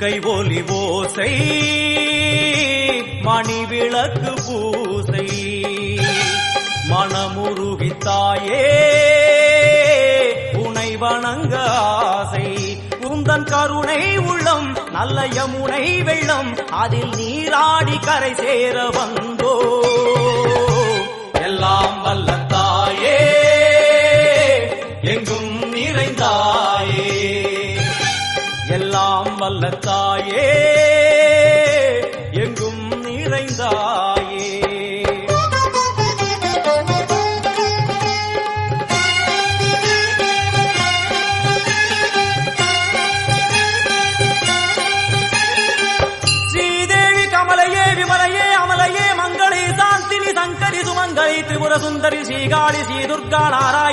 கை ஒலி ஓசை மணி விளக்கு பூசை மனமுருகித்தாயே உனை வணங்க ஆசை. உந்தன் கருணை உள்ளம் நல்ல யமுனை வெள்ளம் அதில் நீராடி கரை சேர வந்தோ எல்லாம் வல்ல தாயே எங்கும் நிறைந்தாயே. ஸ்ரீதேவி கமலையே விமலையே அமலையே மங்களே சாந்தினி சங்கரி சுமங்கலி திரிபுர சுந்தரி ஸ்ரீகாளி ஸ்ரீ துர்கா நாராயண